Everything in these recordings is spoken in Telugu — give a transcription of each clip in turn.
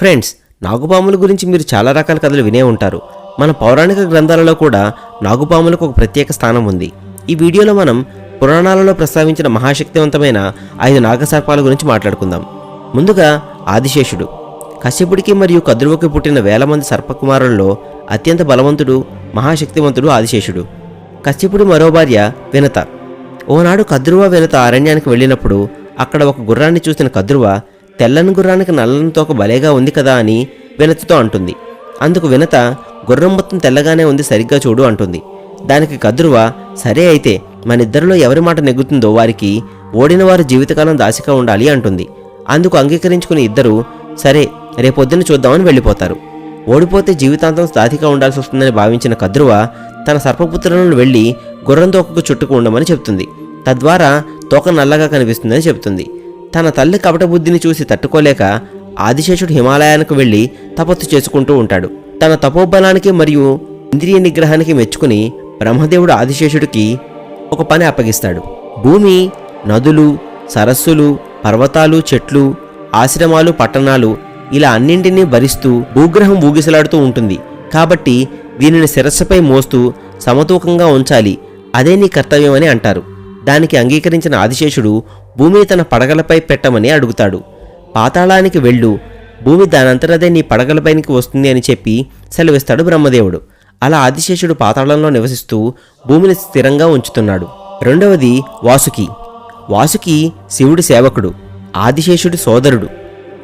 ఫ్రెండ్స్ నాగుపాముల గురించి మీరు చాలా రకాల కథలు వినే ఉంటారు. మన పౌరాణిక గ్రంథాలలో కూడా నాగుపాములకు ఒక ప్రత్యేక స్థానం ఉంది. ఈ వీడియోలో మనం పురాణాలలో ప్రస్తావించిన మహాశక్తివంతమైన ఐదు నాగసర్పాల గురించి మాట్లాడుకుందాం. ముందుగా ఆదిశేషుడు. కశ్యపుడికి మరియు కద్రువకి పుట్టిన వేల మంది సర్పకుమారులలో అత్యంత బలవంతుడు మహాశక్తివంతుడు ఆదిశేషుడు. కశ్యపుడి మరో భార్య వినత. ఓనాడు కద్రువ వినత అరణ్యానికి వెళ్ళినప్పుడు అక్కడ ఒక గుర్రాన్ని చూసిన కద్రువ తెల్లని గుర్రానికి నల్లని తోక భలేగా ఉంది కదా అని వినతతో అంటుంది. అందుకు వినత గుర్రం మొత్తం తెల్లగానే ఉంది సరిగ్గా చూడు అంటుంది. దానికి కద్రువ సరే అయితే మనిద్దరిలో ఎవరి మాట నెగ్గుతుందో వారికి ఓడిన వారు జీవితకాలం దాసిగా ఉండాలి అంటుంది. అందుకు అంగీకరించుకుని ఇద్దరు సరే రేపొద్దున చూద్దామని వెళ్ళిపోతారు. ఓడిపోతే జీవితాంతం సాధిగా ఉండాల్సి వస్తుందని భావించిన కద్రువ తన సర్పపుత్రులను వెళ్ళి గుర్రం తోకకు చుట్టుకు ఉండమని చెప్తుంది. తద్వారా తోక నల్లగా కనిపిస్తుందని చెప్తుంది. తన తల్లి కపటబుద్ధిని చూసి తట్టుకోలేక ఆదిశేషుడు హిమాలయానికి వెళ్ళి తపస్సు చేసుకుంటూ ఉంటాడు. తన తపోబలానికి మరియు ఇంద్రియ నిగ్రహానికి మెచ్చుకుని బ్రహ్మదేవుడు ఆదిశేషుడికి ఒక పని అప్పగిస్తాడు. భూమి నదులు సరస్సులు పర్వతాలు చెట్లు ఆశ్రమాలు పట్టణాలు ఇలా అన్నింటినీ భరిస్తూ భూగ్రహం ఊగిసలాడుతూ ఉంటుంది. కాబట్టి దీనిని శిరస్సుపై మోస్తూ సమతూకంగా ఉంచాలి. అదే నీ కర్తవ్యమని అంటారు. దానికి అంగీకరించిన ఆదిశేషుడు భూమిని తన పడగలపై పెట్టమని అడుగుతాడు. పాతాళానికి వెళ్ళు. భూమి దానంతరదే నీ పడగలపైనికి వస్తుంది అని చెప్పి సెలవిస్తాడు బ్రహ్మదేవుడు. అలా ఆదిశేషుడు పాతాళంలో నివసిస్తూ భూమిని స్థిరంగా ఉంచుతున్నాడు. రెండవది వాసుకి. వాసుకి శివుడి సేవకుడు ఆదిశేషుడి సోదరుడు.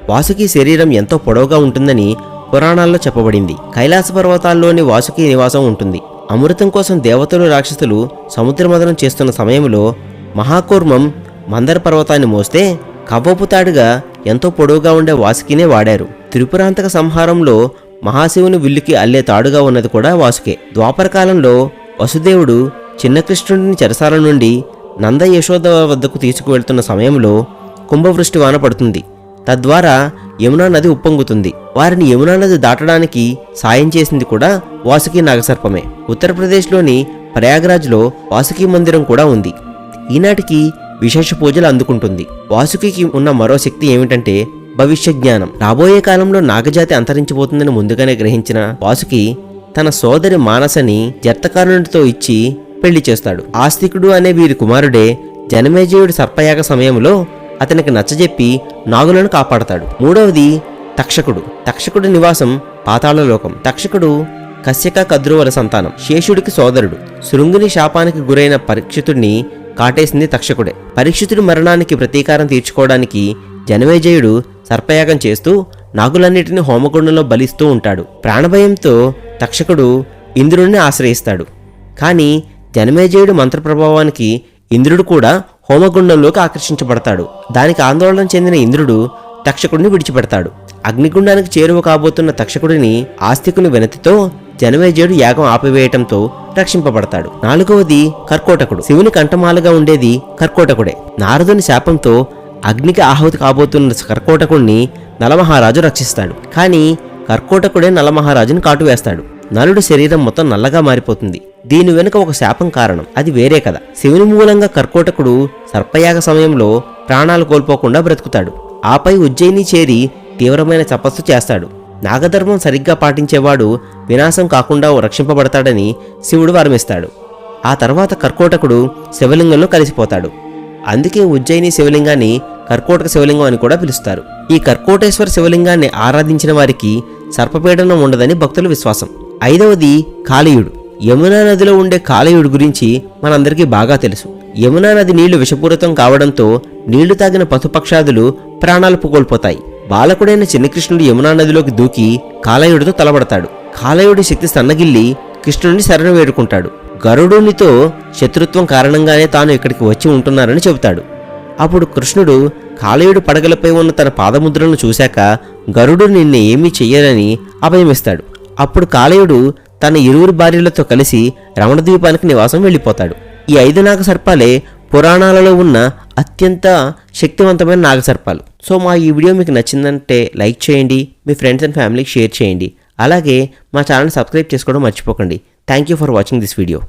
వాసుకి శరీరం ఎంతో పొడవుగా ఉంటుందని పురాణాల్లో చెప్పబడింది. కైలాస పర్వతాల్లోని వాసుకి నివాసం ఉంటుంది. అమృతం కోసం దేవతలు రాక్షసులు సముద్రమదనం చేస్తున్న సమయంలో మహాకూర్మం మందర పర్వతాన్ని మోస్తే కవ్వపు తాడుగా ఎంతో పొడవుగా ఉండే వాసుకినే వాడారు. త్రిపురాంతక సంహారంలో మహాశివుని విల్లుకి అల్లే తాడుగా ఉన్నది కూడా వాసుకే. ద్వాపర కాలంలో వసుదేవుడు చిన్న కృష్ణుడిని చెరసాల నుండి నంద యశోద వద్దకు తీసుకువెళ్తున్న సమయంలో కుంభవృష్టి వాన పడుతుంది. తద్వారా యమునా నది ఉప్పొంగుతుంది. వారిని యమునా నది దాటడానికి సాయం చేసింది కూడా వాసుకి నాగసర్పమే. ఉత్తరప్రదేశ్లోని ప్రయాగరాజ్లో వాసుకి మందిరం కూడా ఉంది. ఈనాటికి విశేష పూజలు అందుకుంటుంది. వాసుకి ఉన్న మరో శక్తి ఏమిటంటే భవిష్య జ్ఞానం. రాబోయే కాలంలో నాగజాతి అంతరించిపోతుందని ముందుగానే గ్రహించిన వాసుకి తన సోదరి మానసని జర్తకారునితో ఇచ్చి పెళ్ళి చేస్తాడు. ఆస్తికుడు అనే వీరి కుమారుడే జనమేజయుడి సర్పయాగ సమయంలో అతనికి నచ్చజెప్పి నాగులను కాపాడతాడు. మూడవది తక్షకుడు. తక్షకుడి నివాసం పాతాళలోకం తక్షకుడు కశ్యక కద్రువల సంతానం. శేషుడికి సోదరుడు. శృంగుని శాపానికి గురైన పరీక్షితుడిని కాటేసింది తక్షకుడే. పరీక్షితుడి మరణానికి ప్రతీకారం తీర్చుకోవడానికి జనమేజయుడు సర్పయాగం చేస్తూ నాగులన్నిటిని హోమగుండంలో బలిస్తూ ఉంటాడు. ప్రాణభయంతో తక్షకుడు ఇంద్రుడిని ఆశ్రయిస్తాడు. కానీ జనమేజయుడు మంత్రప్రభావానికి ఇంద్రుడు కూడా హోమగుండంలోకి ఆకర్షించబడతాడు. దానికి ఆందోళన చెందిన ఇంద్రుడు తక్షకుడిని విడిచిపెడతాడు. అగ్నిగుండానికి చేరువ కాబోతున్న తక్షకుడిని ఆస్తికుని వినతితో జనమేజయుడు యాగం ఆపివేయటంతో రక్షింపబడతాడు. నాలుగవది కర్కోటకుడు. శివుని కంఠమాలగా ఉండేది కర్కోటకుడే. నారదుని శాపంతో అగ్నికి ఆహుతి కాబోతున్న కర్కోటకుడిని నలమహారాజు రక్షిస్తాడు. కానీ కర్కోటకుడే నలమహారాజుని కాటువేస్తాడు నలుడు శరీరం మొత్తం నల్లగా మారిపోతుంది. దీని వెనుక ఒక శాపం కారణం. అది వేరే కథ. శివుని మూలంగా కర్కోటకుడు సర్పయాగ సమయంలో ప్రాణాలు కోల్పోకుండా బ్రతుకుతాడు. ఆపై ఉజ్జయిని చేరి తీవ్రమైన తపస్సు చేస్తాడు. నాగధర్మం సరిగ్గా పాటించేవాడు వినాశం కాకుండా రక్షింపబడతాడని శివుడు వరమిస్తాడు. ఆ తర్వాత కర్కోటకుడు శివలింగంలో కలిసిపోతాడు. అందుకే ఉజ్జయిని శివలింగాన్ని కర్కోటక శివలింగం అని కూడా పిలుస్తారు. ఈ కర్కోటేశ్వర శివలింగాన్ని ఆరాధించిన వారికి సర్పపీడనం ఉండదని భక్తుల విశ్వాసం. ఐదవది కాళీయుడు. యమునా నదిలో ఉండే కాలయుడు గురించి మనందరికీ బాగా తెలుసు. యమునా నది నీళ్ళు విషపూరితం కావడంతో నీళ్ళు తాగిన పశుపక్షాదులు ప్రాణాలు కోల్పోతాయి బాలకుడైన చిన్నకృష్ణుడు యమునా నదిలోకి దూకి కాలయుడితో తలబడతాడు. కాలయుడి శక్తి సన్నగిల్లి కృష్ణుడిని శరణ వేడుకుంటాడు. గరుడునితో శత్రుత్వం కారణంగానే తాను ఇక్కడికి వచ్చి ఉంటున్నారని చెబుతాడు. అప్పుడు కృష్ణుడు కాలయుడు పడగలపై ఉన్న తన పాదముద్రను చూశాక గరుడు నిన్ను ఏమీ చెయ్యరని అభయమిస్తాడు. అప్పుడు కాలయుడు తన ఇరువురు భార్యలతో కలిసి రమణద్వీపానికి నివాసం వెళ్ళిపోతాడు. ఈ ఐదు నాగ సర్పాలే పురాణాలలో ఉన్న అత్యంత శక్తివంతమైన నాగసర్పాలు. సో మా ఈ వీడియో మీకు నచ్చిందంటే లైక్ చేయండి మీ ఫ్రెండ్స్ అండ్ ఫ్యామిలీకి షేర్ చేయండి. అలాగే మా ఛానల్ సబ్స్క్రైబ్ చేసుకోవడం మర్చిపోకండి. Thank you for watching this video.